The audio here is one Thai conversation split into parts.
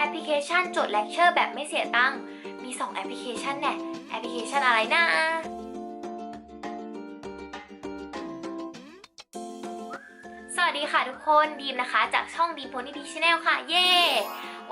แอปพลิเคชันจดเลคเชอร์แบบไม่เสียตังค์ มี 2 แอปพลิเคชันแน่แอปพลิเคชันอะไรนะสวัสดีค่ะทุกคนดีมนะคะ จากช่องดีมโพนี่ดีชแนลค่ะ เย้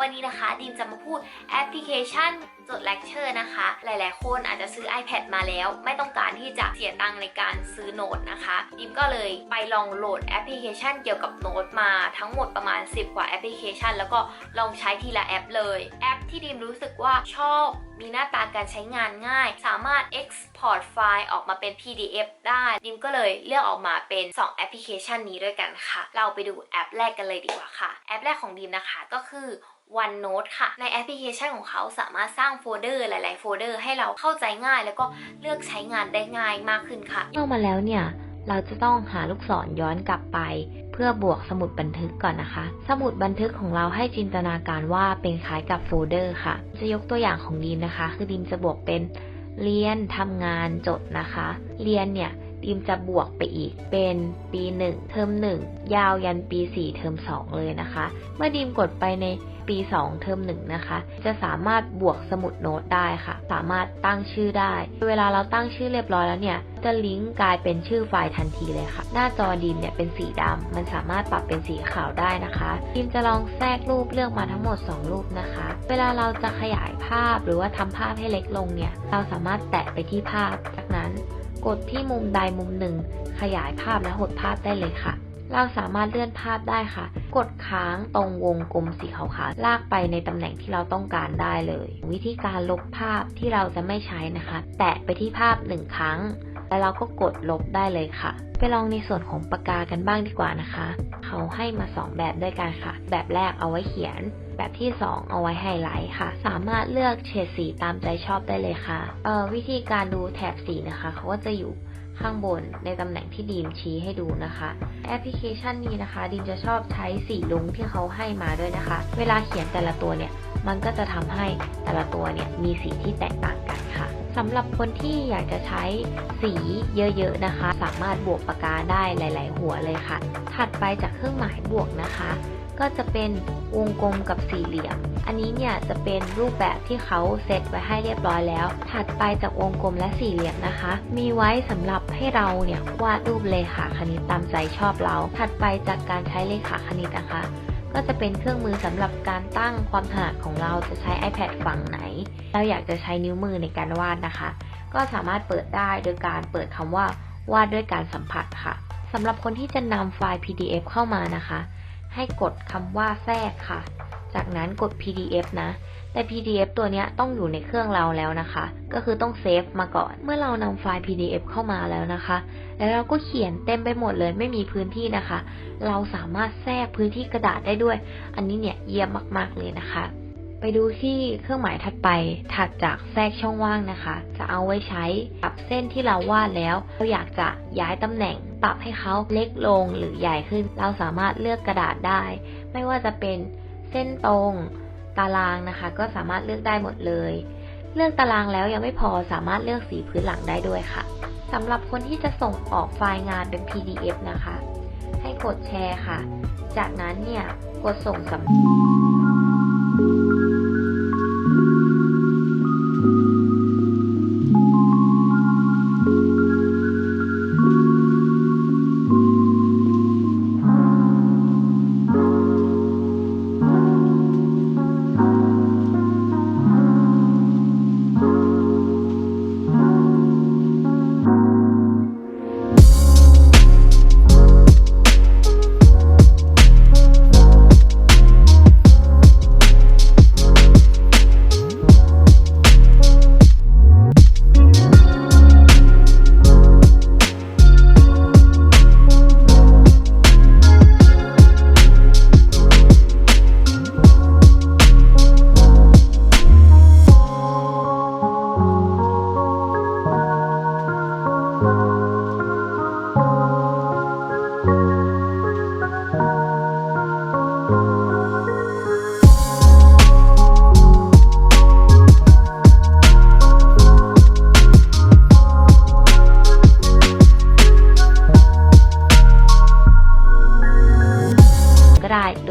วันนี้นะคะดีมจะมาพูดแอปพลิเคชันจดเลคเชอร์นะคะ หลายๆ คนอาจจะซื้อ iPad มาแล้ว ไม่ต้องการที่จะเสียตังค์ในการซื้อโน้ตนะคะดีมก็เลยไปลองโหลดแอปพลิเคชันเกี่ยวกับโน้ตมาทั้งหมดประมาณ 10 กว่าแอปพลิเคชัน แล้วก็ลองใช้ทีละแอปเลย แอปที่ดีมรู้สึกว่าชอบ มีหน้าตาการใช้งานง่าย สามารถ export ไฟล์ออกมาเป็น PDF ได้ดิมก็เลยเลือกออกมาเป็น 2 แอปพลิเคชันนี้ด้วยกันค่ะ เราไปดูแอปแรกกันเลยดีกว่าค่ะ แอปแรกของดิมนะคะก็คือ OneNote ค่ะ ในแอปพลิเคชันของเขาสามารถสร้างโฟลเดอร์หลาย ๆ โฟลเดอร์ให้เราเข้าใจง่าย แล้วก็เลือกใช้งานได้ง่ายมากขึ้นค่ะ เข้ามาแล้วเนี่ย เราจะต้องหาลูกศรย้อนกลับไป พื่อบวกสมุดบันทึกก่อนนะคะ สมุดบันทึกของเราให้จินตนาการว่าเป็นคล้ายกับโฟลเดอร์ค่ะ จะยกตัวอย่างของดีมนะคะ คือดีมจะบวกเป็นเรียนทำงานจดนะคะ เรียนเนี่ย ดีมจะบวกไปอีกเป็นปี1เทอม1 ยาวยันปี 4 เทอม2 เลยนะคะ เมื่อดีมกดไปในปี 2 เทอม1นะคะ จะสามารถบวกสมุดโน้ตได้ค่ะ สามารถตั้งชื่อได้ เวลาเราตั้งชื่อเรียบร้อยแล้วเนี่ย จะลิงก์กลายเป็นชื่อไฟล์ทันทีเลยค่ะ หน้าจอดีมเนี่ยเป็นสีดำ มันสามารถปรับเป็นสีขาวได้นะคะดีมจะลองแทรกรูปเลือกมาทั้งหมด 2 รูปนะคะ เวลาเราจะขยายภาพหรือว่าทำภาพให้เล็กลงเนี่ย เราสามารถแตะไปที่ภาพ จากนั้น กดที่มุมใดมุมหนึ่ง ขยายภาพและหดภาพได้เลยค่ะ เราสามารถเลื่อนภาพได้ค่ะ กดค้างตรงวงกลมสีขาวๆลากไปในตำแหน่งที่เราต้องการได้เลย วิธีการลบภาพที่เราจะไม่ใช้นะคะ แตะไปที่ภาพหนึ่งครั้ง แล้วเราก็กดลบได้เลยค่ะ ไปลองในส่วนของปากกากันบ้างดีกว่านะคะ เขาให้มา 2 แบบด้วยกันค่ะ แบบแรกเอาไว้เขียน แบบที่ 2 เอาไว้ไฮไลท์ค่ะ สามารถเลือกเฉดสีตามใจชอบได้เลยค่ะเอ่อวิธีการดูแถบสีนะคะ เขาก็จะอยู่ข้างบนในตำแหน่งที่ดีมชี้ให้ดูนะคะ แอปพลิเคชันนี้นะคะดีมจะชอบใช้สีลุงที่เขาให้มาด้วยนะคะ เวลาเขียนแต่ละตัวเนี่ย มันก็จะทำให้แต่ละตัวเนี่ยมีสีที่แตกต่างกัน ค่ะสำหรับคนที่อยากจะใช้สีเยอะๆนะคะ สามารถบวกปากกาได้หลาย ๆ หัวเลยค่ะ ถัดไปจากเครื่องหมายบวกนะคะ ก็จะเป็นวงกลมกับสี่เหลี่ยม อันนี้เนี่ยจะเป็นรูปแบบที่เขาเซตไว้ให้เรียบร้อยแล้ว ถัดไปจากวงกลมและสี่เหลี่ยมนะคะ มีไว้สำหรับให้เราเนี่ยวาดรูปเลขาคณิตตามใจชอบเรา ถัดไปจากการใช้เลขาคณิตนะคะ ก็จะเป็นเครื่องมือสำหรับการตั้งความถนัดของเราจะใช้ iPad ฝั่งไหน เราอยากจะใช้นิ้วมือในการวาดนะคะ ก็สามารถเปิดได้โดยการเปิดคำว่าวาดด้วยการสัมผัสค่ะสำหรับคนที่จะนำไฟล์ PDF เข้ามานะคะ ให้กดคำว่าแทรกค่ะ จากนั้นกด PDF นะ แต่ PDF ตัวนี้ต้องอยู่ในเครื่องเราแล้วนะคะ ก็คือต้องเซฟมาก่อน เมื่อเรานำไฟล์ PDF เข้ามาแล้วนะคะ แล้วเราก็เขียนเต็มไปหมดเลยไม่มีพื้นที่นะคะ เราสามารถแทรกพื้นที่กระดาษได้ด้วย อันนี้เนี่ยเยี่ยมมาก ๆ เลยนะคะ ไปดูที่เครื่องหมายถัดไปถัดจากแทรกช่องว่างนะคะ จะเอาไว้ใช้ปรับเส้นที่เราวาดแล้ว เราอยากจะย้ายตำแหน่ง ปรับให้เขาเล็กลงหรือใหญ่ขึ้น เราสามารถเลือกกระดาษได้ ไม่ว่าจะเป็นเส้นตรง ตารางนะคะ ก็สามารถเลือกได้หมดเลย เลือกตารางแล้วยังไม่พอสามารถเลือกสีพื้นหลังได้ด้วยค่ะสำหรับคนที่จะส่งออกไฟล์งานเป็น PDF นะคะ ให้กดแชร์ค่ะ จากนั้นเนี่ยกดส่งสำ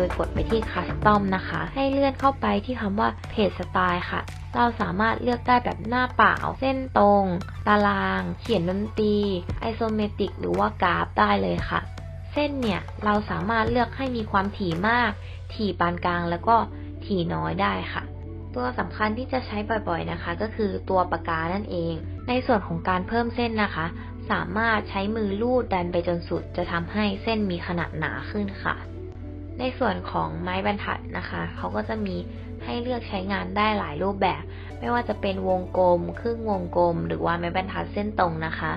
ยกดไปที่ Custom นะคะ ให้เลื่อนเข้าไปที่คำว่า Page Style ค่ะ เราสามารถเลือกได้แบบหน้าเปล่า เส้นตรง ตาราง เขียนดนตรี Isometric หรือว่ากราฟได้เลยค่ะ เส้นเนี่ยเราสามารถเลือกให้มีความถี่มาก ถี่ปานกลางแล้วก็ถี่น้อยได้ค่ะ ตัวสำคัญที่จะใช้บ่อยๆนะคะ ก็คือตัวปากกานั่นเอง ในส่วนของการเพิ่มเส้นนะคะสามารถใช้มือลูดดันไปจนสุดจะทำให้เส้นมีขนาดหนาขึ้นค่ะ ในส่วนของไม้บรรทัดนะคะเขาก็จะมีให้เลือกใช้งานได้หลายรูปแบบ ไม่ว่าจะเป็นวงกลม ครึ่งวงกลม หรือว่าไม้บรรทัดเส้นตรงนะคะ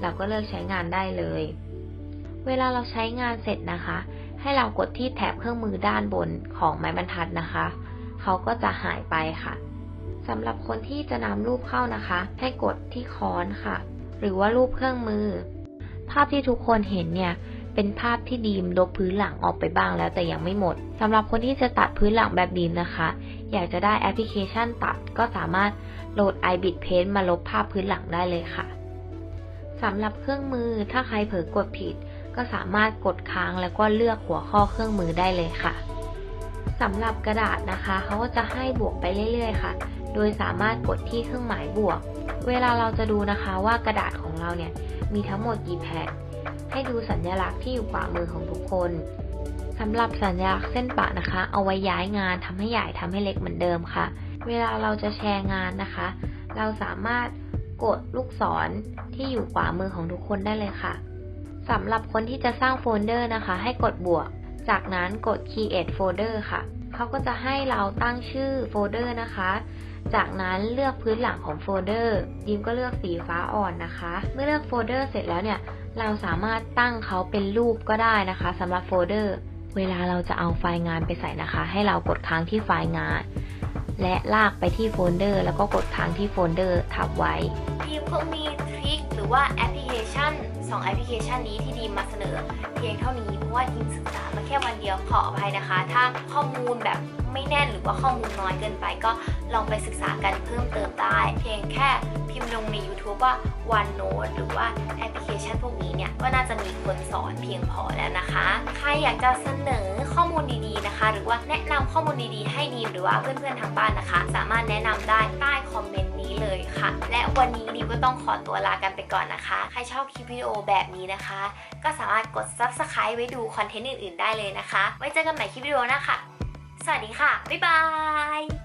เราก็เลือกใช้งานได้เลย เวลาเราใช้งานเสร็จนะคะ ให้เรากดที่แถบเครื่องมือด้านบนของไม้บรรทัดนะคะเขาก็จะหายไปค่ะสำหรับคนที่จะนำรูปเข้านะคะ ให้กดที่ค้อนค่ะ หรือว่ารูปเครื่องมือ ภาพที่ทุกคนเห็นเนี่ย เป็นภาพที่ดีมลบพื้นหลังออกไปบ้างแล้วแต่ยังไม่หมดสำหรับคนที่จะตัดพื้นหลังแบบดีมนะคะ อยากจะได้แอปพลิเคชันตัดก็สามารถโหลด iBit Paint มาลบภาพพื้นหลังได้เลยค่ะสำหรับเครื่องมือถ้าใครเผลอกดผิด ก็สามารถกดค้างแล้วก็เลือกหัวข้อเครื่องมือได้เลยค่ะสำหรับกระดาษนะคะเขาก็จะให้บวกไปเรื่อย ๆ ค่ะ โดยสามารถกดที่เครื่องหมายบวก เวลาเราจะดูนะคะว่ากระดาษของเราเนี่ยมีทั้งหมดกี่แผ่น ให้ดูสัญลักษณ์ที่อยู่ขวามือของทุกคนสำหรับสัญลักษณ์เส้นปะนะคะ เอาไว้ย้ายงานทำให้ใหญ่ทำให้เล็กเหมือนเดิมค่ะ เวลาเราจะแชร์งานนะคะ เราสามารถกดลูกศรที่อยู่ขวามือของทุกคนได้เลยค่ะสำหรับคนที่จะสร้างโฟลเดอร์นะคะ ให้กดบวก จากนั้นกด create folder ค่ะ เขาก็จะให้เราตั้งชื่อโฟลเดอร์นะคะ จากนั้นเลือกพื้นหลังของโฟลเดอร์ดิมก็เลือกสีฟ้าอ่อนนะคะ เมื่อเลือกโฟลเดอร์เสร็จแล้วเนี่ย เราสามารถตั้งเขาเป็นรูปก็ได้นะคะสำหรับโฟลเดอร์ เวลาเราจะเอาไฟล์งานไปใส่นะคะ ให้เรากดค้างที่ไฟล์งาน และลากไปที่โฟลเดอร์ แล้วก็กดค้างที่โฟลเดอร์ทับไว้ดีมก็มีทริคหรือว่าแอปพลิเคชัน2แอปพลิเคชันนี้ที่ดีมมาเสนอ เพียงเท่านี้เพราะว่าดีมศึกษามาแค่วันเดียวขออภัยนะคะ ถ้าข้อมูลแบบ ไม่แน่นหรือว่าข้อมูลน้อยเกินไปก็ลองไปศึกษากันเพิ่มเติมได้ เพียงแค่พิมพ์ลงใน YouTube ว่า OneNote หรือว่าแอปพลิเคชันพวกนี้เนี่ยก็น่าจะมีคนสอนเพียงพอแล้วนะคะ ใครอยากจะเสนอข้อมูลดีๆนะคะ หรือว่าแนะนำข้อมูลดีๆให้ดีมหรือว่าเพื่อนๆทางบ้านนะคะ สามารถแนะนำได้ใต้คอมเมนต์นี้เลยค่ะ และวันนี้ดิวก็ต้องขอตัวลากันไปก่อนนะคะ ใครชอบคลิปวิดีโอแบบนี้นะคะ ก็สามารถกด subscribe ไว้ดูคอนเทนต์อื่นๆได้เลยนะคะ ไว้เจอกันใหม่คลิปวิดีโอหน้าค่ะ สวัสดีค่ะ บ๊ายบาย